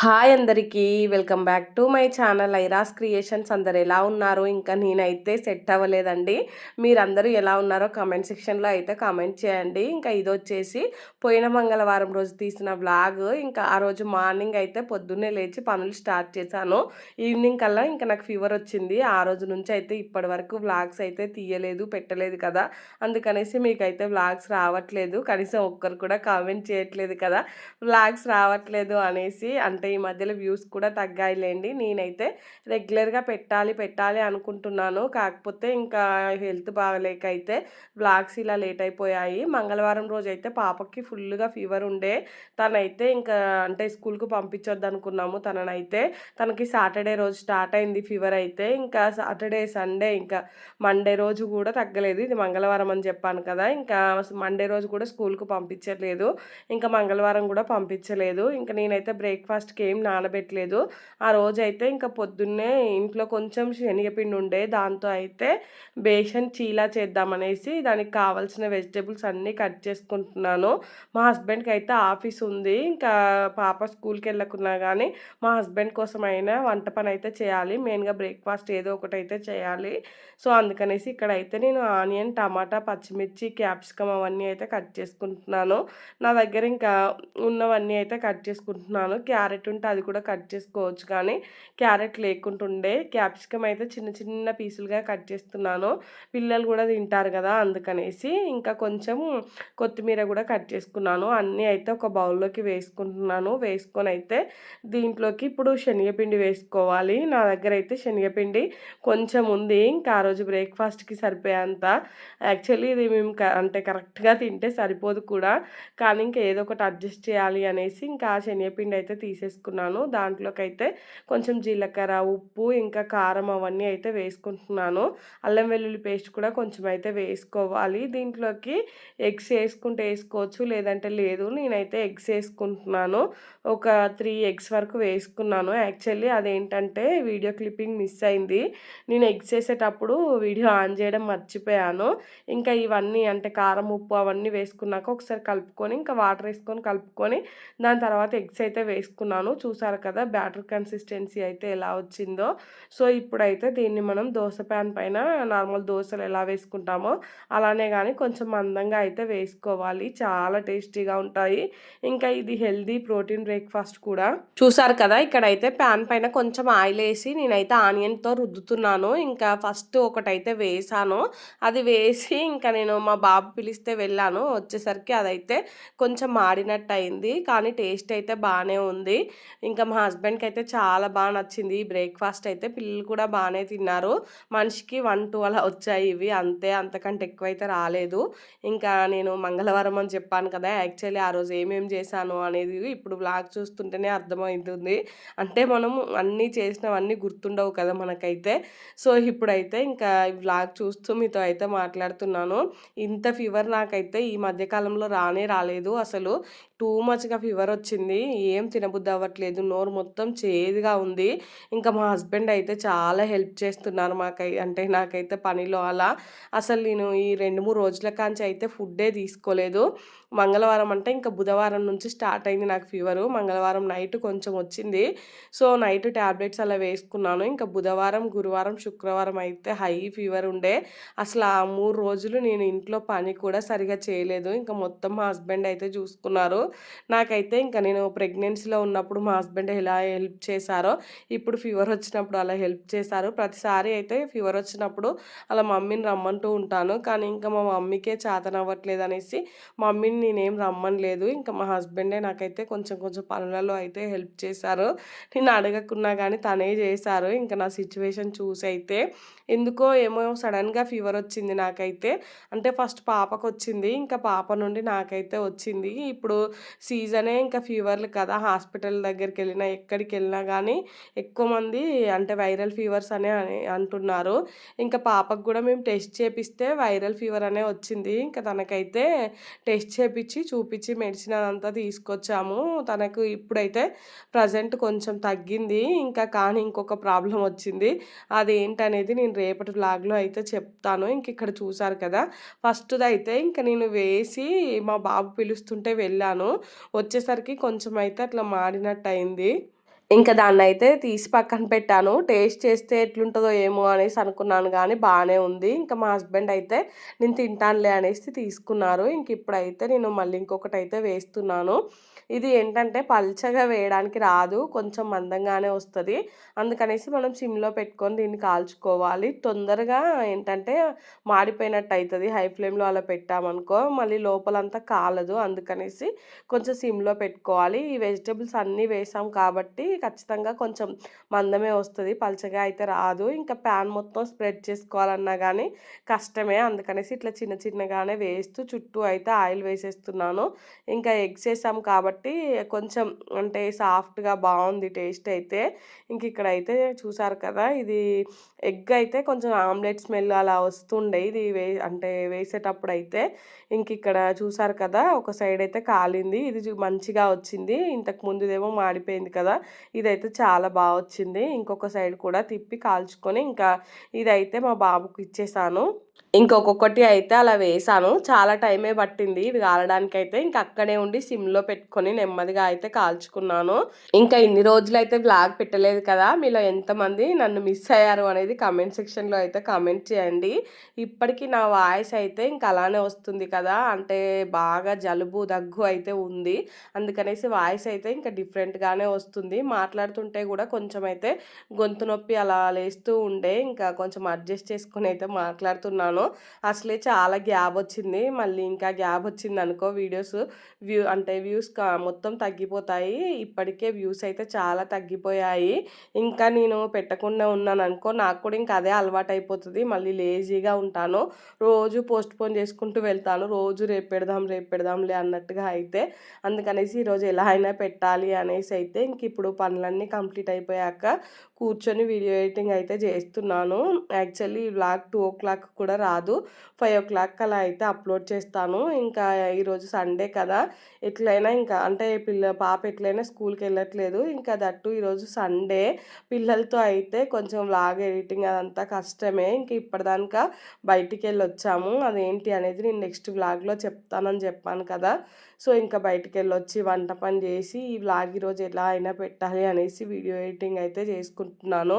Hi అందరికీ welcome back to my channel Airas creations. అందరు ఎలా ఉన్నారు? ఇంకా నేనైతే సెట్ అవ్వలేదండి. మీరందరూ ఎలా ఉన్నారో కామెంట్ సెక్షన్లో అయితే కామెంట్ చేయండి. ఇంకా ఇది వచ్చేసి పోయిన మంగళవారం రోజు తీసిన వ్లాగ్. ఇంకా ఆ రోజు మార్నింగ్ అయితే పొద్దున్నే లేచి పనులు స్టార్ట్ చేశాను. ఈవినింగ్ కల్లా ఇంకా నాకు ఫీవర్ వచ్చింది. ఆ రోజు నుంచి అయితే ఇప్పటి వరకు వ్లాగ్స్ అయితే తీయలేదు పెట్టలేదు కదా. అందుకనేసి మీకైతే వ్లాగ్స్ రావట్లేదు. కనీసం ఒక్కరు కూడా కామెంట్ చేయట్లేదు కదా. వ్లాగ్స్ రావట్లేదు అనేసి అంటే ఈ మధ్యలో వ్యూస్ కూడా తగ్గాయిలేండి. నేనైతే రెగ్యులర్గా పెట్టాలి పెట్టాలి అనుకుంటున్నాను. కాకపోతే ఇంకా హెల్త్ బాగలేక అయితే బ్లాగ్స్ ఇలా లేట్ అయిపోయాయి మంగళవారం రోజు అయితే పాపకి ఫుల్గా ఫీవర్ ఉండే. తనైతే ఇంకా అంటే స్కూల్కి పంపించొద్దు అనుకున్నాము తననైతే తనకి సాటర్డే రోజు స్టార్ట్ అయింది ఫీవర్ అయితే. ఇంకా సాటర్డే సండే ఇంకా మండే రోజు కూడా తగ్గలేదు. ఇది మంగళవారం అని చెప్పాను కదా! ఇంకా మండే రోజు కూడా స్కూల్కి పంపించలేదు ఇంకా మంగళవారం కూడా పంపించలేదు. ఇంకా నేనైతే బ్రేక్ఫాస్ట్ ఫస్ట్కి ఏం నానబెట్టలేదు. ఆ రోజు అయితే ఇంకా పొద్దున్నే ఇంట్లో కొంచెం శనగపిండి ఉండే దాంతో అయితే బేషన్ చీలా చేద్దామనేసి దానికి కావాల్సిన వెజిటేబుల్స్ అన్నీ కట్ చేసుకుంటున్నాను. మా హస్బెండ్కి అయితే ఆఫీస్ ఉంది. ఇంకా పాప స్కూల్కి వెళ్ళకున్నా కానీ మా హస్బెండ్ కోసం అయినా వంట పని అయితే చేయాలి. మెయిన్గా బ్రేక్ఫాస్ట్ ఏదో ఒకటి అయితే చేయాలి. సో అందుకనేసి ఇక్కడ అయితే నేను ఆనియన్ టమాటా పచ్చిమిర్చి క్యాప్సికమ్ అవన్నీ అయితే కట్ చేసుకుంటున్నాను. నా దగ్గర ఇంకా ఉన్నవన్నీ అయితే కట్ చేసుకుంటున్నాను. క్యారెట్ క్యారెట్ ఉంటే అది కూడా కట్ చేసుకోవచ్చు. కానీ క్యారెట్ లేకుంటుండే క్యాప్సికమ్ అయితే చిన్న చిన్న పీసులుగా కట్ చేస్తున్నాను. పిల్లలు కూడా తింటారు కదా అందుకనేసి ఇంకా కొంచెం కొత్తిమీర కూడా కట్ చేసుకున్నాను. అన్నీ అయితే ఒక బౌల్లోకి వేసుకుంటున్నాను. వేసుకొని అయితే దీంట్లోకి ఇప్పుడు శనగపిండి వేసుకోవాలి. నా దగ్గర అయితే శనగపిండి కొంచెం ఉంది. ఇంకా ఆ రోజు బ్రేక్ఫాస్ట్కి సరిపోయేంత. యాక్చువల్లీ ఇది మేము అంటే కరెక్ట్గా తింటే సరిపోదు కూడా. కానీ ఇంకా ఏదో ఒకటి అడ్జస్ట్ చేయాలి అనేసి ఇంకా ఆ శనగపిండి అయితే తీసేసి వేసుకున్నాను దాంట్లోకి అయితే కొంచెం జీలకర్ర ఉప్పు ఇంకా కారం అవన్నీ అయితే వేసుకుంటున్నాను. అల్లం వెల్లుల్లి పేస్ట్ కూడా కొంచెం అయితే వేసుకోవాలి. దీంట్లోకి ఎగ్స్ వేసుకుంటే వేసుకోవచ్చు లేదంటే లేదు. నేనైతే ఎగ్స్ వేసుకుంటున్నాను. ఒక త్రీ ఎగ్స్ వరకు వేసుకున్నాను. యాక్చువల్లీ అదేంటంటే వీడియో క్లిప్పింగ్ మిస్ అయింది. నేను ఎగ్స్ వేసేటప్పుడు వీడియో ఆన్ చేయడం మర్చిపోయాను. ఇంకా ఇవన్నీ అంటే కారం ఉప్పు అవన్నీ వేసుకున్నాక ఒకసారి కలుపుకొని ఇంకా వాటర్ వేసుకొని కలుపుకొని దాని తర్వాత ఎగ్స్ అయితే వేసుకున్నాను. వేసుకున్నాను చూసారు కదా బ్యాటర్ కన్సిస్టెన్సీ అయితే ఎలా వచ్చిందో. సో ఇప్పుడైతే దీన్ని మనం దోశ ప్యాన్ పైన నార్మల్ దోశలు ఎలా వేసుకుంటామో అలానే కానీ కొంచెం మందంగా అయితే వేసుకోవాలి. చాలా టేస్టీగా ఉంటాయి. ఇంకా ఇది హెల్దీ ప్రోటీన్ బ్రేక్ఫాస్ట్ కూడా. చూసారు కదా ఇక్కడైతే ప్యాన్ పైన కొంచెం ఆయిల్ వేసి నేనైతే ఆనియన్తో రుద్దుతున్నాను. ఇంకా ఫస్ట్ ఒకటైతే వేసాను. అది వేసి ఇంకా నేను మా బాబు పిలిస్తే వెళ్ళాను. వచ్చేసరికి అదైతే కొంచెం మాడినట్టు అయింది కానీ టేస్ట్ అయితే బాగానే ఉంది. ఇంకా మా హస్బెండ్కి అయితే చాలా బాగా నచ్చింది. ఈ బ్రేక్ఫాస్ట్ అయితే పిల్లలు కూడా బాగానే తిన్నారు. మనిషికి వన్ టూ అలా వచ్చాయి ఇవి. అంతే అంతకంటే ఎక్కువైతే రాలేదు. ఇంకా నేను మంగళవారం అని చెప్పాను కదా యాక్చువల్లీ ఆ రోజు ఏమేమి చేశాను అనేది ఇప్పుడు బ్లాగ్ చూస్తుంటేనే అర్థమవుతుంది అంటే మనం అన్నీ చేసినవన్నీ గుర్తుండవు కదా మనకైతే. సో ఇప్పుడైతే ఇంకా ఈ బ్లాగ్ చూస్తూ మీతో అయితే మాట్లాడుతున్నాను. ఇంత ఫీవర్ నాకైతే ఈ మధ్యకాలంలో రానే రాలేదు అసలు. టూ మచ్గా ఫీవర్ వచ్చింది. ఏం తినబుద్ధి అవ్వట్లేదు. నోరు మొత్తం చేదుగా ఉంది. ఇంకా మా హస్బెండ్ అయితే చాలా హెల్ప్ చేస్తున్నారు మాకై అంటే నాకైతే పనిలో అలా. అసలు నేను ఈ రెండు మూడు రోజుల కాంచి అయితే ఫుడ్డే తీసుకోలేదు. మంగళవారం అంటే ఇంకా బుధవారం నుంచి స్టార్ట్ అయింది నాకు ఫీవరు. మంగళవారం నైట్ కొంచెం వచ్చింది. సో నైట్ ట్యాబ్లెట్స్ అలా వేసుకున్నాను. ఇంకా బుధవారం గురువారం శుక్రవారం అయితే హై ఫీవర్ ఉండే. అసలు ఆ మూడు రోజులు నేను ఇంట్లో పని కూడా సరిగా చేయలేదు. ఇంకా మొత్తం మా హస్బెండ్ అయితే చూసుకున్నారు. నాకైతే ఇంకా నేను ప్రెగ్నెన్సీలో ఉన్నప్పుడు మా హస్బెండ్ ఎలా హెల్ప్ చేశారో ఇప్పుడు ఫీవర్ వచ్చినప్పుడు అలా హెల్ప్ చేశారు. ప్రతిసారి అయితే ఫీవర్ వచ్చినప్పుడు అలా మమ్మీని రమ్మంటూ ఉంటాను. కానీ ఇంకా మా మమ్మీకే చేతనవ్వట్లేదు అనేసి మమ్మీని నేనేం రమ్మనలేదు ఇంకా మా హస్బెండే నాకైతే కొంచెం కొంచెం పనులలో అయితే హెల్ప్ చేశారు. నేను అడగకున్నా కానీ తనే చేశారు. ఇంకా నా సిచ్యువేషన్ చూసి అయితే ఎందుకో ఏమో సడన్గా ఫీవర్ వచ్చింది నాకైతే. అంటే ఫస్ట్ పాపకు వచ్చింది ఇంకా పాప నుండి నాకైతే వచ్చింది. ఇప్పుడు సీజనే ఇంకా ఫీవర్లు కదా. హాస్పిటల్ దగ్గరికి వెళ్ళినా ఎక్కడికి వెళ్ళినా కానీ ఎక్కువ మంది అంటే వైరల్ ఫీవర్స్ అనే అంటున్నారు. ఇంకా పాపకు కూడా మేము టెస్ట్ చేపిస్తే వైరల్ ఫీవర్ అనే వచ్చింది. ఇంకా తనకైతే టెస్ట్ చేపించి చూపించి మెడిసిన్ అదంతా తీసుకొచ్చాము. తనకు ఇప్పుడైతే ప్రజెంట్ కొంచెం తగ్గింది. ఇంకా కానీ ఇంకొక ప్రాబ్లం వచ్చింది. అది ఏంటనేది నేను రేపటి బ్లాగ్లో అయితే చెప్తాను. ఇంక ఇక్కడ చూసారు కదా. ఫస్ట్ది అయితే ఇంకా నేను వేసి మా బాబు పిలుస్తుంటే వెళ్ళాను. వచ్చేసరికి కొంచెం అయితే అట్లా మాడినట్టు అయింది ఇంకా దాన్నయితే తీసి పక్కన పెట్టాను. టేస్ట్ చేస్తే ఎట్లుంటుందో ఏమో అనేసి అనుకున్నాను కానీ బాగానే ఉంది. ఇంకా మా హస్బెండ్ అయితే నేను తింటానులే అనేసి తీసుకున్నారు. ఇంక ఇప్పుడైతే నేను మళ్ళీ ఇంకొకటి అయితే వేస్తున్నాను. ఇది ఏంటంటే పల్చగా వేయడానికి రాదు. కొంచెం మందంగానే వస్తుంది అందుకనేసి మనం సిమ్‌లో పెట్టుకొని దీన్ని కాల్చుకోవాలి. తొందరగా ఏంటంటే మాడిపోయినట్టు అవుతుంది హై ఫ్లేమ్‌లో అలా పెట్టామనుకో మళ్ళీ లోపలంతా కాలదు. అందుకనేసి కొంచెం సిమ్‌లో పెట్టుకోవాలి. ఈ వెజిటబుల్స్ అన్నీ వేసాం కాబట్టి ఖచ్చితంగా కొంచెం మందమే వస్తుంది పల్చగా అయితే రాదు. ఇంకా ప్యాన్ మొత్తం స్ప్రెడ్ చేసుకోవాలన్నా కానీ కష్టమే. అందుకనేసి ఇట్లా చిన్న చిన్నగానే వేస్తూ చుట్టూ అయితే ఆయిల్ వేసేస్తున్నాను. ఇంకా ఎగ్స్ వేసాం కాబట్టి కొంచెం అంటే సాఫ్ట్‌గా బాగుంది టేస్ట్ అయితే. ఇంక ఇక్కడైతే చూసారు కదా! ఇది ఎగ్ అయితే కొంచెం ఆమ్లెట్ స్మెల్ అలా వస్తుండే. ఇది వే అంటే వేసేటప్పుడైతే. ఇంక ఇక్కడ చూసారు కదా! ఒక సైడ్ అయితే కాలింది. ఇది మంచిగా వచ్చింది. ఇంతకు ముందుదేమో మాడిపోయింది కదా! ఇదైతే చాలా బాగా వచ్చింది. ఇంకొక సైడ్ కూడా తిప్పి కాల్చుకొని ఇంకా ఇదైతే మా బాబుకి ఇచ్చేసాను. ఇంకొకొక్కటి అయితే అలా వేసాను చాలా టైమే పట్టింది ఇవి అయితే ఇంక అక్కడే ఉండి సిమ్‌లో పెట్టుకొని నెమ్మదిగా అయితే కాల్చుకున్నాను. ఇంకా ఇన్ని అయితే బ్లాగ్ పెట్టలేదు కదా! మీలో ఎంతమంది నన్ను మిస్ అయ్యారు అనేది కమెంట్ సెక్షన్‌లో అయితే కమెంట్ చేయండి. ఇప్పటికీ నా వాయిస్ అయితే ఇంక అలానే వస్తుంది కదా! అంటే బాగా జలుబు, దగ్గు అయితే ఉంది. అందుకనేసి వాయిస్ అయితే ఇంకా డిఫరెంట్‌గానే వస్తుంది. మాట్లాడుతుంటే కూడా కొంచెం అయితే గొంతు నొప్పి అలా లేస్తూ ఉండే. ఇంకా కొంచెం అడ్జస్ట్ చేసుకుని అయితే మాట్లాడుతున్నాను. అసలే చాలా గ్యాప్ వచ్చింది. మళ్ళీ ఇంకా గ్యాప్ వచ్చిందనుకో వీడియోస్ వ్యూ అంటే వ్యూస్ మొత్తం తగ్గిపోతాయి. ఇప్పటికే వ్యూస్ అయితే చాలా తగ్గిపోయాయి. ఇంకా నేను పెట్టకుండా ఉన్నాను అనుకో నాకు కూడా ఇంకా అదే అలవాటయిపోతది. మళ్ళీ లేజీగా ఉంటాను. రోజు పోస్ట్‌పోన్ చేసుకుంటూ వెళ్తాను. రోజు రేపు పెడదాం, రేపు పెడదాంలే అన్నట్టుగా అయితే. అందుకనేసి ఈరోజు ఎలా అయినా పెట్టాలి అనేసి అయితే ఇంక ఇప్పుడు పనులన్నీ కంప్లీట్ అయిపోయాక కూర్చొని వీడియో ఎడిటింగ్ అయితే చేస్తున్నాను. యాక్చువల్లీ ఈ వ్లాగ్ 2:00 కూడా రాదు. 5:00 అలా అయితే అప్లోడ్ చేస్తాను. ఇంకా ఈరోజు సండే కదా! ఎట్లైనా ఇంకా అంటే పిల్ల పాప ఎట్లయినా స్కూల్కి వెళ్ళట్లేదు ఇంకా దట్టు ఈరోజు సండే. పిల్లలతో అయితే కొంచెం వ్లాగ్ ఎడిటింగ్ అదంతా కష్టమే. ఇంక ఇప్పటిదాకా వచ్చాము అదేంటి అనేది నేను నెక్స్ట్ వ్లాగ్‌లో చెప్తానని చెప్పాను కదా! సో, ఇంకా బయటికి వెళ్ళొచ్చి వంట పని చేసి ఈ వ్లాగ్ ఈరోజు ఎలా అయినా పెట్టాలి అనేసి వీడియో ఎడిటింగ్ అయితే చేసుకుంటున్నాను.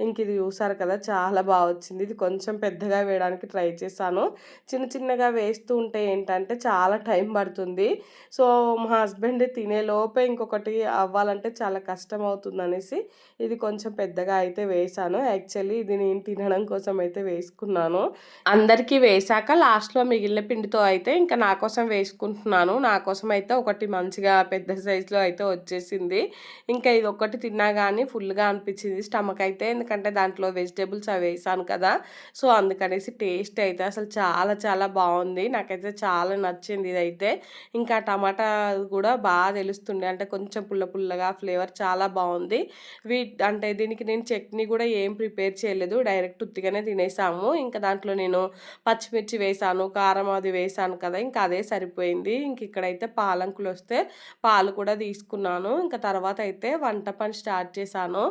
ఇంక ఇది చూసారు కదా! చాలా బాగా వచ్చింది. ఇది కొంచెం పెద్దగా వేయడానికి ట్రై చేశాను. చిన్న చిన్నగా వేస్తూ ఉంటే ఏంటంటే చాలా టైం పడుతుంది. సో, మా హస్బెండ్ తినేలోపే ఇంకొకటి అవ్వాలంటే చాలా కష్టం అవుతుంది అనేసి ఇది కొంచెం పెద్దగా అయితే వేశాను. యాక్చువల్లీ ఇది నేను తినడం కోసం అయితే వేసుకున్నాను. అందరికీ వేశాక లాస్ట్‌లో మిగిలిన పిండితో అయితే ఇంకా నా కోసం వేసుకుంటున్నాను. నా కోసం అయితే ఒకటి మంచిగా పెద్ద సైజులో అయితే వచ్చేసింది. ఇంకా ఇది ఒకటి తిన్నా కానీ ఫుల్‌గా అనిపించింది స్టమక్ అయితే. ఎందుకంటే దాంట్లో వెజిటేబుల్స్ అవి వేసాను కదా! సో, అందుకనేసి టేస్ట్ అయితే అసలు చాలా చాలా బాగుంది నాకైతే చాలా నచ్చింది ఇదైతే. ఇంకా టమాటా కూడా బాగా తెలుస్తుండే. అంటే కొంచెం పుల్ల పుల్లగా ఫ్లేవర్ చాలా బాగుంది వీ అంటే దీనికి నేను చట్నీ కూడా ఏం ప్రిపేర్ చేయలేదు. డైరెక్ట్ ఉత్తిగానే తినేసాము. ఇంకా దాంట్లో నేను పచ్చిమిర్చి వేసాను కారం అది వేసాను కదా! ఇంకా అదే సరిపోయింది. ఇంక ఇక్కడైతే పాలంకులు వస్తే పాలు కూడా తీసుకున్నాను. ఇంకా తర్వాత అయితే వంట పని స్టార్ట్ చేశాను.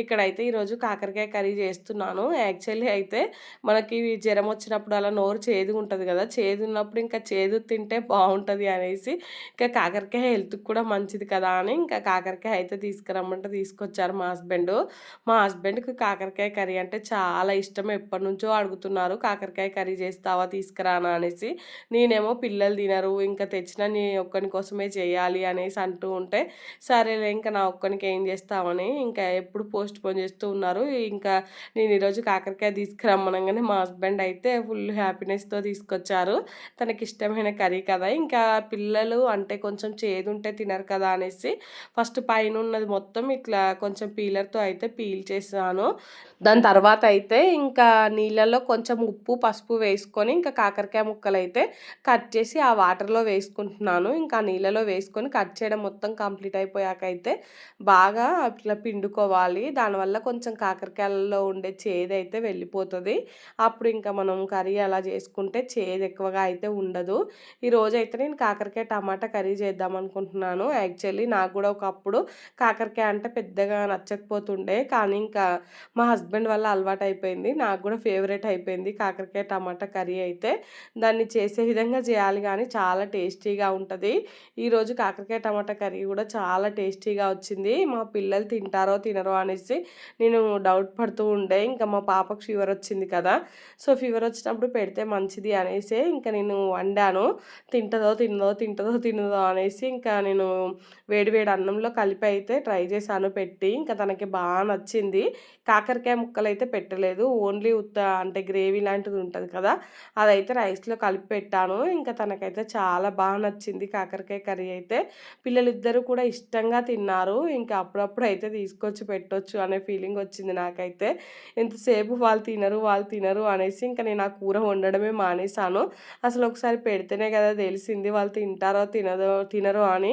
ఇక్కడైతే ఈరోజు కాకరకాయ కర్రీ చేస్తున్నాను. యాక్చువల్లీ అయితే మనకి జ్వరం వచ్చినప్పుడు అలా నోరు చేదు ఉంటుంది కదా! చేదున్నప్పుడు ఇంకా చేదు తింటే బాగుంటుంది అనేసి ఇంకా కాకరకాయ హెల్త్‌కి కూడా మంచిది కదా! అని ఇంకా కాకరకాయ అయితే తీసుకురమ్మంటే తీసుకొచ్చారు మా హస్బెండ్ మా హస్బెండ్‌కి కాకరకాయ కర్రీ అంటే చాలా ఇష్టం. ఎప్పటినుంచో అడుగుతున్నారు. కాకరకాయ కర్రీ చేస్తావా తీసుకురానా అనేసి. నేనేమో పిల్లలు తినరు. ఇంకా తెచ్చినా నీ ఒక్కని కోసమే చేయాలి అనేసి అంటూ ఉంటే, సరేలే ఇంకా నా ఒక్కనికి ఏం చేస్తామని ఇంకా ఎప్పుడు పోస్ట్ పోన్ చేస్తూ ఉన్నారు. ఇంకా నేను ఈరోజు కాకరకాయ తీసుకురమ్మనగానే మా హస్బెండ్ అయితే ఫుల్ హ్యాపీనెస్‌తో తీసుకొచ్చారు. తనకిష్టమైన కర్రీ కదా! ఇంకా పిల్లలు అంటే కొంచెం చేదుంటే తినరు కదా అనేసి ఫస్ట్ పైన ఉన్నది మొత్తం ఇట్లా కొంచెం పీలర్‌తో అయితే పీల్ చేశాను. దాని తర్వాత అయితే ఇంకా నీళ్ళలో కొంచెం ఉప్పు, పసుపు వేసుకొని ఇంకా కాకరకాయ ముక్కలు అయితే కట్ చేసి ఆ వాటర్‌లో వేసుకుంటున్నాను. ఇంకా ఆ నీళ్ళలో వేసుకొని కట్ చేయడం మొత్తం కంప్లీట్ అయిపోయాక అయితే బాగా ఇట్లా పిండుకోవాలి. దానివల్ల కొంచెం కాకరకాయలలో ఉండే చేదైతే వెళ్ళిపోతుంది అప్పుడు ఇంకా మనం కర్రీ అలా చేసుకుంటే చేదు ఎక్కువగా అయితే ఉండదు. ఈరోజు అయితే నేను కాకరకాయ టమాటా కర్రీ చేద్దాం అనుకుంటున్నాను. యాక్చువల్లీ నాకు కూడా ఒకప్పుడు కాకరకాయ అంటే పెద్దగా నచ్చకపోతుండే కానీ ఇంకా మా హస్బెండ్ వల్ల అలవాటు అయిపోయింది నాకు కూడా ఫేవరెట్ అయిపోయింది కాకరకాయ టమాటా కర్రీ అయితే. దాన్ని చేసే విధంగా చేయాలి కానీ చాలా టేస్టీగా ఉంటుంది. ఈరోజు కాకరకాయ టమాటా కర్రీ కూడా చాలా టేస్టీగా వచ్చింది. మా పిల్లలు తింటారో తినరో అనేసి నేను డౌట్ పడుతూ ఉండే. ఇంకా మా పాపకు ఫీవర్ వచ్చింది కదా. సో ఫీవర్ వచ్చినప్పుడు పెడితే మంచిది అనేసి ఇంకా నేను వండాను. తింటుందో తినదో తింటుందో తినదో అనేసి ఇంకా నేను వేడి వేడి అన్నంలో కలిపి అయితే ట్రై చేశాను పెట్టి. ఇంకా తనకి బాగా నచ్చింది. కాకరకాయ ముక్కలు అయితే పెట్టలేదు. ఓన్లీ ఉత్త అంటే గ్రేవీ లాంటిది ఉంటుంది కదా అదైతే రైస్లో కలిపి పెట్టాను. ఇంకా తనకైతే చాలా బాగా నచ్చింది కాకరకాయ కర్రీ అయితే. పిల్లలిద్దరూ కూడా ఇష్టంగా తిన్నారు. ఇంకా అప్పుడప్పుడు అయితే తీసుకొచ్చి పెట్టొచ్చు అనే ఫీలింగ్ వచ్చింది నాకైతే. ఎంతసేపు వాళ్ళు తినరు వాళ్ళు తినరు అనేసి ఇంకా నేను ఆ కూర వండడమే మానేశాను. అసలు ఒకసారి పెడితేనే కదా తెలిసింది వాళ్ళు తింటారో తినదో తినరో అని.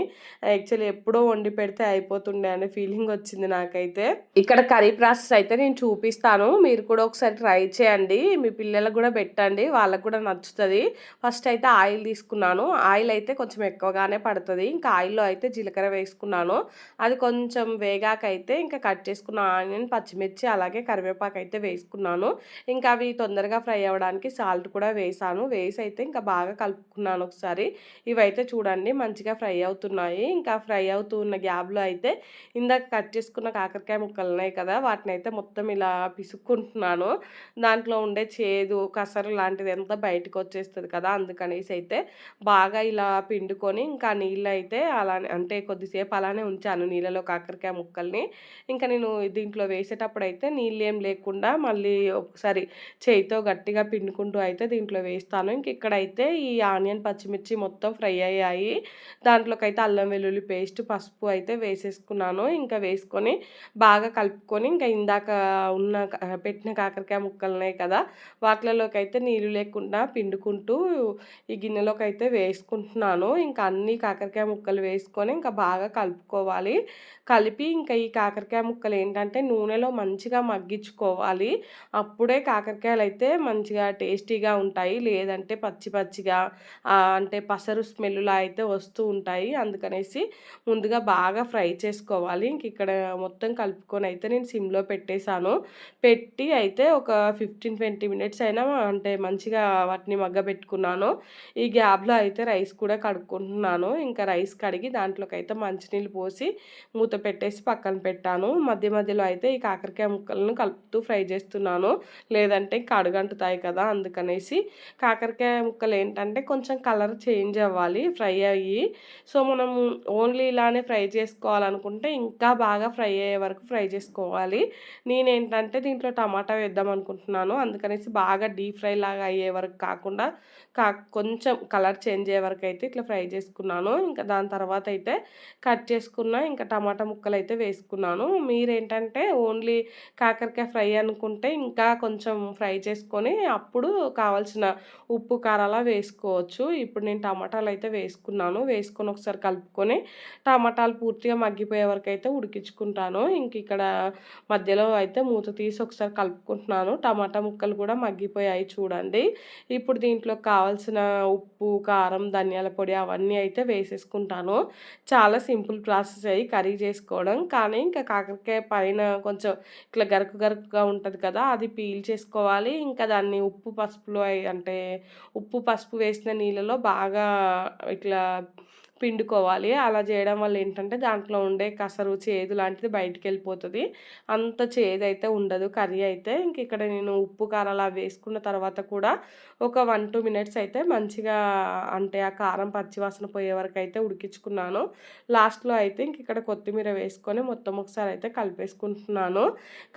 యాక్చువల్లీ ఎప్పుడో వండి పెడితే అయిపోతుండే అనే ఫీలింగ్ వచ్చింది నాకైతే. ఇక్కడ కర్రీ ప్రాసెస్ అయితే నేను చూపిస్తాను. మీరు కూడా ఒకసారి ట్రై చేయండి. మీ పిల్లలకు కూడా పెట్టండి. వాళ్ళకు కూడా నచ్చుతుంది. ఫస్ట్ అయితే ఆయిల్ తీసుకున్నాను. ఆయిల్ అయితే కొంచెం ఎక్కువగానే పడుతుంది. ఇంకా ఆయిల్లో అయితే జీలకర్ర వేసుకున్నాను. అది కొంచెం వేగాకైతే ఇంకా కట్ చేసుకున్న ఆనియన్ పచ్చిమిర్చి అలాగే కరివేపాకు అయితే వేసుకున్నాను. ఇంకా అవి తొందరగా ఫ్రై అవ్వడానికి సాల్ట్ కూడా వేసాను. వేసి అయితే ఇంకా బాగా కలుపుకున్నాను ఒకసారి. ఇవైతే చూడండి మంచిగా ఫ్రై అవుతున్నాయి. ఇంకా ఫ్రై అవుతూ ఉన్న గ్యాబ్లో అయితే ఇందాక కట్ చేసుకున్న కాకరకాయ ముక్కలు ఉన్నాయి కదా వాటిని అయితే మొత్తం ఇలా పిసుక్కుంటున్నాను. దాంట్లో ఉండే చేదు కసరు లాంటిది ఎంత బయటకు వచ్చేస్తుంది కదా అందుకనేసి అయితే బాగా ఇలా పిండుకొని ఇంకా నీళ్ళు అయితే అలానే అంటే కొద్దిసేపు అలానే ఉంచాను నీళ్ళలో కాకరకాయ ముక్కల్ని. ఇంకా నేను దీంట్లో వేసేటప్పుడు అయితే నీళ్ళు ఏం లేకుండా మళ్ళీ ఒకసారి చేయితో గట్టిగా పిండుకుంటూ అయితే దీంట్లో వేస్తాను. ఇంక ఇక్కడైతే ఈ ఆనియన్ పచ్చిమిర్చి మొత్తం ఫ్రై అయ్యాయి. దాంట్లోకి అయితే అల్లం వెల్లుల్లి పేస్ట్ పసుపు అయితే వేసేసుకున్నాను. ఇంకా వేసుకొని బాగా కలుపుకొని ఇంకా ఇందాక ఉన్న పెట్టిన కాకరకాయ ముక్కలున్నాయి కదా వాటిలోకి అయితే నీళ్ళు లేకుండా పిండుకుంటూ ఈ గిన్నెలోకి అయితే వేసుకుంటున్నాను. ఇంకా అన్ని కాకరకాయ ముక్కలు వేసుకొని ఇంకా బాగా కలుపుకోవాలి. కలిపి ఇంకా ఈ కాకరకాయ ముక్కలు ఏంటంటే నూనెలో మంచిగా మగ్గించుకోవాలి. అప్పుడే కాకరకాయలు అయితే మంచిగా టేస్టీగా ఉంటాయి. లేదంటే పచ్చి పచ్చిగా అంటే పసరు స్మెల్లా అయితే వస్తూ ఉంటాయి. అందుకనేసి ముందుగా బాగా ఫ్రై చేసుకోవాలి. ఇంక ఇక్కడ మొత్తం కలుపుకొని అయితే నేను సిమ్లో పెట్టేశాను. పెట్టి అయితే ఒక ఫిఫ్టీన్ ట్వంటీ మినిట్స్ అయినా అంటే మంచిగా వాటిని మగ్గ పెట్టుకున్నాను ఈ గ్యాప్లో అయితే రైస్ కూడా కడుక్కుంటున్నాను. ఇంకా రైస్ కడిగి దాంట్లోకి అయితే మంచినీళ్ళు పోసి మూత పెట్టేసి పక్కన పెట్టాను. మధ్య మధ్యలో అయితే ఈ కాకరకాయ ముక్కలను కలుపుతూ ఫ్రై చేస్తున్నాను. లేదంటే ఇంకా అంటుతాయి కదా అందుకనేసి కాకరకాయ ముక్కలు ఏంటంటే కొంచెం కలర్ చేంజ్ అవ్వాలి ఫ్రై అయ్యి. సో మనం ఓన్లీ ఇలానే ఫ్రై చేసుకోవాలనుకుంటే ఇంకా బాగా ఫ్రై అయ్యే వరకు ఫ్రై చేసుకోవాలి. నేనేంటంటే దీంట్లో టమాటా వేద్దాం అనుకుంటున్నాను. అందుకనేసి బాగా డీప్ ఫ్రై లాగా అయ్యే వరకు కాకుండా కా కొంచెం కలర్ చేంజ్ అయ్యే వరకు అయితే ఇట్లా ఫ్రై చేసుకున్నాను. ఇంకా దాని తర్వాత అయితే కట్ చేసుకున్న ఇంకా టమాటా ముక్కలు అయితే వేసుకున్నాను. మీరేంటంటే ఓన్లీ కాకరకాయ ఫ్రై అనుకుంటే ఇంకా కొంచెం ఫ్రై చేసుకొని అప్పుడు కావాల్సిన ఉప్పు కారాల వేసుకోవచ్చు. ఇప్పుడు నేను టమాటాలు అయితే వేసుకున్నాను. వేసుకొని ఒకసారి కలుపుకొని టమాటాలు పూర్తిగా మగ్గిపోయే వరకు అయితే ఉడికించుకుంటాను. ఇంక ఇక్కడ మధ్యలో అయితే మూత తీసి ఒకసారి కలుపుకుంటున్నాను. టమాటా ముక్కలు కూడా మగ్గిపోయాయి చూడండి. ఇప్పుడు దీంట్లో కావాల్సిన ఉప్పు కారం ధనియాల పొడి అవన్నీ అయితే వేసేసుకుంటాను. చాలా సింపుల్ ప్రాసెస్ అయ్యి కర్రీ చేసుకోవడం. కానీ ఇంకా కాకరకాయ పైన కొంచెం ఇట్లా గరుకు గరుకుగా ఉంటుంది కదా అది పీల్ చేసుకోవాలి. ఇంకా దాన్ని ఉప్పు పసుపులో అంటే ఉప్పు పసుపు వేసిన నీళ్ళలో బాగా ఇట్లా పిండుకోవాలి. అలా చేయడం వల్ల ఏంటంటే దాంట్లో ఉండే కసరు చేదు లాంటిది బయటికి వెళ్ళిపోతుంది. అంత చేదు అయితే ఉండదు కర్రీ అయితే. ఇంక ఇక్కడ నేను ఉప్పు కారం అలా వేసుకున్న తర్వాత కూడా ఒక వన్ టూ మినిట్స్ అయితే మంచిగా అంటే ఆ కారం పచ్చివాసన పోయే వరకు అయితే ఉడికించుకున్నాను. లాస్ట్లో అయితే ఇంక ఇక్కడ కొత్తిమీర వేసుకొని మొత్తం ఒకసారి అయితే కలిపేసుకుంటున్నాను.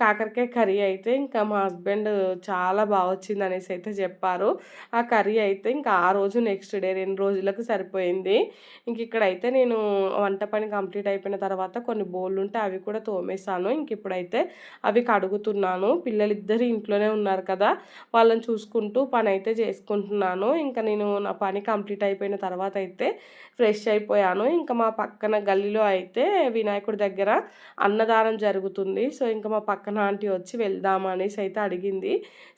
కాకరకాయ కర్రీ అయితే ఇంకా మా హస్బెండ్ చాలా బాగా వచ్చింది అనేసి అయితే చెప్పారు. ఆ కర్రీ అయితే ఇంకా ఆ రోజు నెక్స్ట్ డే రెండు రోజులకు సరిపోయింది. ఇంక ఇక్కడైతే నేను వంట పని కంప్లీట్ అయిపోయిన తర్వాత కొన్ని బోళ్ళు ఉంటే అవి కూడా తోమేశాను. ఇంక ఇప్పుడైతే అవి కడుగుతున్నాను. పిల్లలిద్దరు ఇంట్లోనే ఉన్నారు కదా వాళ్ళని చూసుకుంటూ పని అయితే చేసుకుంటున్నాను. ఇంకా నేను నా పని కంప్లీట్ అయిపోయిన తర్వాత అయితే ఫ్రెష్ అయిపోయాను. ఇంకా మా పక్కన గల్లీలో అయితే వినాయకుడి దగ్గర అన్నదానం జరుగుతుంది. సో ఇంకా మా పక్కన ఆంటీ వచ్చి వెళ్దాం అనేసి అయితే అడిగింది.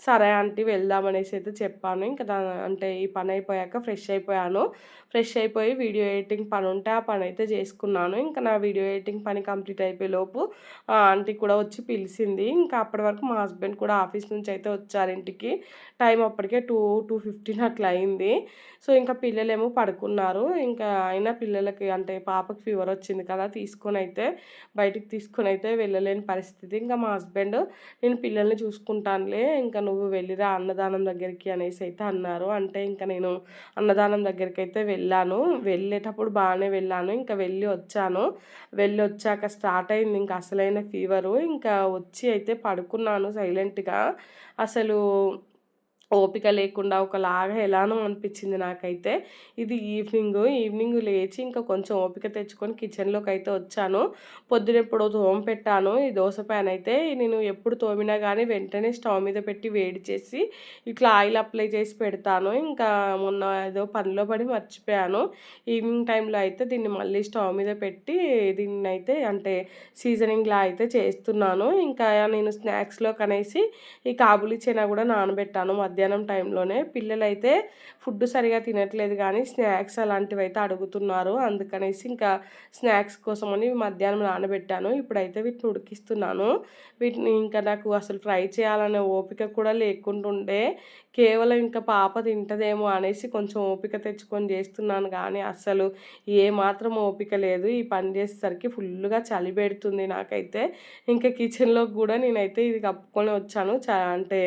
సరే ఆంటీ వెళ్దామనేసి అయితే చెప్పాను. ఇంకా అంటే ఈ పని అయిపోయాక ఫ్రెష్ అయిపోయాను. ఫ్రెష్ అయిపోయి వీడియో ఎడిటింగ్ పని ఉంటే ఆ పని అయితే చేసుకున్నాను. ఇంకా నా వీడియో ఎడిటింగ్ పని కంప్లీట్ అయిపోయే లోపు ఆంటీ కూడా వచ్చి పిలిచింది ఇంకా అప్పటి వరకు మా హస్బెండ్ కూడా ఆఫీస్ నుంచి అయితే వచ్చారు ఇంటికి. టైం అప్పటికే టూ టూ ఫిఫ్టీన్ అట్లా అయింది. సో ఇంకా పిల్లలేమో పడుకున్నారు. ఇంకా అయినా పిల్లలకి అంటే పాపకి ఫీవర్ వచ్చింది కదా తీసుకొని అయితే బయటికి తీసుకొని అయితే వెళ్ళలేని పరిస్థితి. ఇంకా మా హస్బెండ్ నేను పిల్లల్ని చూసుకుంటానులే ఇంకా నువ్వు వెళ్ళిరా అన్నదానం దగ్గరికి అనేసి అయితే అన్నారు. అంటే ఇంకా నేను అన్నదానం దగ్గరికి అయితే వెళ్ళాను. వెళ్ళే వెళ్ళేటప్పుడు బాగానే వెళ్ళాను. ఇంకా వెళ్ళి వచ్చాను. వెళ్ళి వచ్చాక స్టార్ట్ అయింది ఇంకా అసలైన ఫీవరు. ఇంకా వచ్చి అయితే పడుకున్నాను సైలెంట్గా. అసలు ఓపిక లేకుండా ఒకలాగా ఎలానో అనిపించింది నాకైతే. ఇది ఈవినింగ్ ఈవినింగ్ లేచి ఇంకా కొంచెం ఓపిక తెచ్చుకొని కిచెన్లోకి అయితే వచ్చాను పొద్దునెప్పుడో తోమ పెట్టాను. ఈ దోశ ప్యాన్ అయితే నేను ఎప్పుడు తోమినా కానీ వెంటనే స్టవ్ మీద పెట్టి వేడి చేసి ఇట్లా ఆయిల్ అప్లై చేసి పెడతాను. ఇంకా మొన్న ఏదో పనిలో పడి మర్చిపోయాను. ఈవినింగ్ టైంలో అయితే దీన్ని మళ్ళీ స్టవ్ మీద పెట్టి దీన్ని అయితే అంటే సీజనింగ్లా అయితే చేస్తున్నాను. ఇంకా నేను స్నాక్స్లో కనేసి ఈ కాబులి చెనా కూడా నానబెట్టాను. మధ్యాహ్నం టైంలోనే పిల్లలైతే ఫుడ్ సరిగా తినట్లేదు కానీ స్నాక్స్ అలాంటివి అయితే అడుగుతున్నారు. అందుకనేసి ఇంకా స్నాక్స్ కోసమని మధ్యాహ్నం నానబెట్టాను. ఇప్పుడైతే వీటిని ఉడికిస్తున్నాను. వీటిని ఇంకా నాకు అసలు ఫ్రై చేయాలనే ఓపిక కూడా లేకుంటుండే కేవలం ఇంకా పాప తింటదేమో అనేసి కొంచెం ఓపిక తెచ్చుకొని చేస్తున్నాను. కానీ అసలు ఏమాత్రం ఓపిక లేదు. ఈ పని చేసేసరికి ఫుల్గా చలి పెడుతుంది నాకైతే. ఇంకా కిచెన్లోకి కూడా నేనైతే ఇది కప్పుకొని వచ్చాను. అంటే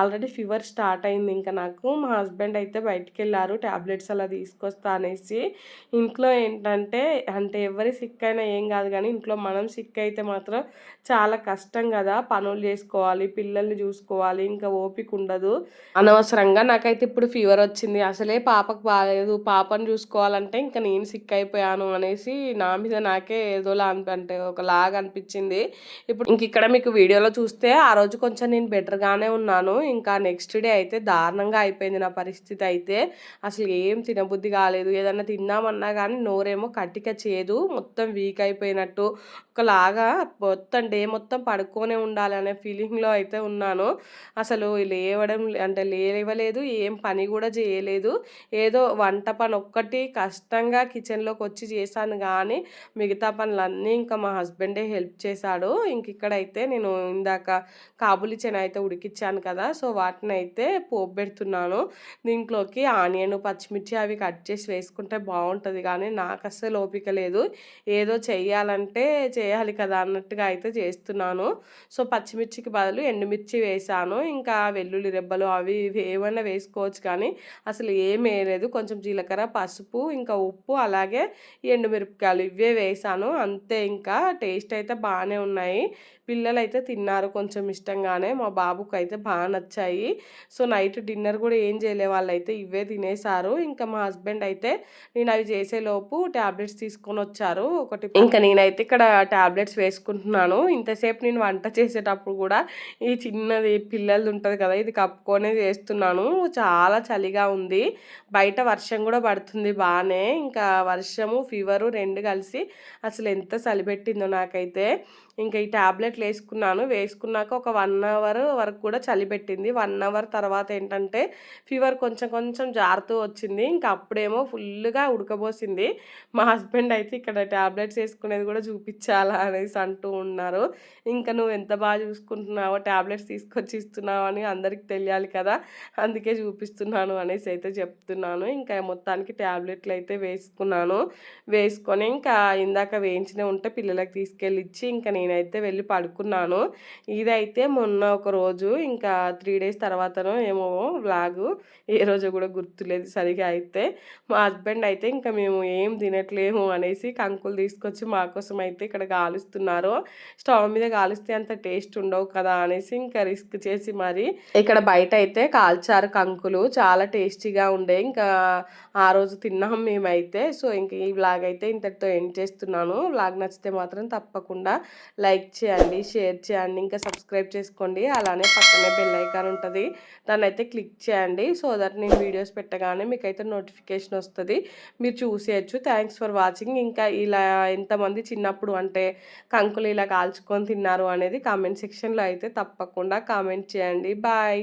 ఆల్రెడీ ఫీవర్ స్టార్ట్ అయింది. ఇంకా నాకు మా హస్బెండ్ అయితే బయటికి వెళ్ళారు ట్యాబ్లెట్స్ అలా తీసుకొస్తా అనేసి. ఇంట్లో ఏంటంటే అంటే ఎవరి సిక్ అయినా ఏం కాదు కానీ ఇంట్లో మనం సిక్ అయితే మాత్రం చాలా కష్టం కదా. పనులు చేసుకోవాలి పిల్లల్ని చూసుకోవాలి. ఇంకా ఓపిక ఉండదు. అనవసరంగా నాకైతే ఇప్పుడు ఫీవర్ వచ్చింది. అసలే పాపకు బాగాలేదు పాపను చూసుకోవాలంటే ఇంకా నేను సిక్ అయిపోయాను అనేసి నా మీద నాకే ఏదోలా అంటే ఒక లాగా అనిపించింది. ఇప్పుడు ఇంక ఇక్కడ మీకు వీడియోలో చూస్తే ఆ రోజు కొంచెం నేను బెటర్గానే ఉన్నాను. ఇంకా నెక్స్ట్ డే అయితే దారుణంగా అయిపోయింది నా పరిస్థితి అయితే. అసలు ఏం తినబుద్ధి కాలేదు. ఏదన్నా తిన్నామన్నా కానీ నోరేమో కట్టిక చేయదు మొత్తం వీక్ అయిపోయినట్టు. ఒకలాగా మొత్తం డే మొత్తం పడుకోనే ఉండాలి అనే ఫీలింగ్లో అయితే ఉన్నాను. అసలు లేవడం అంటే లేవలేదు ఏం పని కూడా చేయలేదు. ఏదో వంట పని ఒక్కటి కష్టంగా కిచెన్లోకి వచ్చి చేశాను కానీ మిగతా పనులన్నీ ఇంకా మా హస్బెండే హెల్ప్ చేశాడు. ఇంక ఇక్కడైతే నేను ఇందాక కాబులి చెన అయితే ఉడికిచ్చాను కదా సో వాటిని అయితే పోపు పెడుతున్నాను. దీంట్లోకి ఆనియన్ పచ్చిమిర్చి అవి కట్ చేసి వేసుకుంటే బాగుంటుంది కానీ నాకు అస్సలు ఓపిక లేదు. ఏదో చెయ్యాలంటే చేయాలి కదా అన్నట్టుగా అయితే చేస్తున్నాను. సో పచ్చిమిర్చికి బదులు ఎండుమిర్చి వేసాను ఇంకా వెల్లుల్లి రెబ్బలు అవి ఏమైనా వేసుకోవచ్చు కానీ అసలు ఏం వేయలేదు. కొంచెం జీలకర్ర పసుపు ఇంకా ఉప్పు అలాగే ఎండుమిరపకాయలు ఇవే వేసాను. అంతే ఇంకా టేస్ట్ అయితే బాగానే ఉన్నాయి. పిల్లలు అయితే తిన్నారు కొంచెం ఇష్టంగానే. మా బాబుకు అయితే బాగా నచ్చాయి. సో నైట్ డిన్నర్ కూడా ఏం చేయలే. వాళ్ళు అయితే ఇవే తినేసారు. ఇంకా మా హస్బెండ్ అయితే నేను అవి చేసేలోపు ట్యాబ్లెట్స్ తీసుకొని వచ్చారు. ఒకటి ఇంకా నేనైతే ఇక్కడ ట్యాబ్లెట్స్ వేసుకుంటున్నాను. ఇంతసేపు నేను వంట చేసేటప్పుడు కూడా ఈ చిన్నది పిల్లలది ఉంటుంది కదా ఇది కప్పుకొనే చేస్తున్నాను. చాలా చలిగా ఉంది. బయట వర్షం కూడా పడుతుంది బాగానే ఇంకా వర్షము ఫీవరు రెండు కలిసి అసలు ఎంత చలిపెట్టిందో నాకైతే. ఇంకా ఈ ట్యాబ్లెట్లు వేసుకున్నాను. వేసుకున్నాక ఒక వన్ అవర్ వరకు కూడా చలి పెట్టింది. వన్ అవర్ తర్వాత ఏంటంటే ఫీవర్ కొంచెం కొంచెం జారుతూ వచ్చింది. ఇంకా అప్పుడేమో ఫుల్గా ఉడకబోసింది. మా హస్బెండ్ అయితే ఇక్కడ ట్యాబ్లెట్స్ వేసుకునేది కూడా చూపించాలా అనేసి అంటూ ఉన్నారు. ఇంకా నువ్వు ఎంత బాగా చూసుకుంటున్నావో ట్యాబ్లెట్స్ తీసుకొచ్చి ఇస్తున్నావు అని అందరికి తెలియాలి కదా. అందుకే చూపిస్తున్నాను అనేసి అయితే చెప్తున్నాను. ఇంకా మొత్తానికి ట్యాబ్లెట్లు అయితే వేసుకున్నాను. వేసుకొని ఇంకా ఇందాక వేయించిన ఉంటే పిల్లలకి తీసుకెళ్ళి ఇచ్చి ఇంకా నేనైతే వెళ్ళి పడుకున్నాను. ఇదైతే మొన్న ఒక రోజు ఇంకా త్రీ డేస్ తర్వాతనో ఏమో వ్లాగు. ఏ రోజు కూడా గుర్తులేదు సరిగా అయితే. మా హస్బెండ్ అయితే ఇంకా మేము ఏం తినట్లేము అనేసి కంకులు తీసుకొచ్చి మా కోసం అయితే ఇక్కడ కాలుస్తున్నారు స్టవ్ మీద గాలిస్తే అంత టేస్ట్ ఉండవు కదా అనేసి ఇంకా రిస్క్ చేసి మరి ఇక్కడ బయట అయితే కాల్చారు కంకులు. చాలా టేస్టీగా ఉండే. ఇంకా ఆ రోజు తిన్నాం మేమైతే. సో ఇంక ఈ బ్లాగ్ అయితే ఇంతటితో ఎండ్ చేస్తున్నాను. బ్లాగ్ నచ్చితే మాత్రం తప్పకుండా లైక్ చేయండి షేర్ చేయండి ఇంకా సబ్స్క్రైబ్ చేసుకోండి. అలానే పక్కనే బెల్ ఐకాన్ ఉంటుంది. దాన్ని అయితే క్లిక్ చేయండి. సో దట్ నేను వీడియోస్ పెట్టగానే మీకైతే నోటిఫికేషన్ వస్తుంది. మీరు చూసేయచ్చు థ్యాంక్స్ ఫర్ వాచింగ్. ఇంకా ఇలా ఎంతమంది చిన్నప్పుడు అంటే కంకులు ఇలా కాల్చుకొని తిన్నారు అనేది కామెంట్ సెక్షన్లో అయితే తప్పకుండా కామెంట్ చేయండి. బాయ్.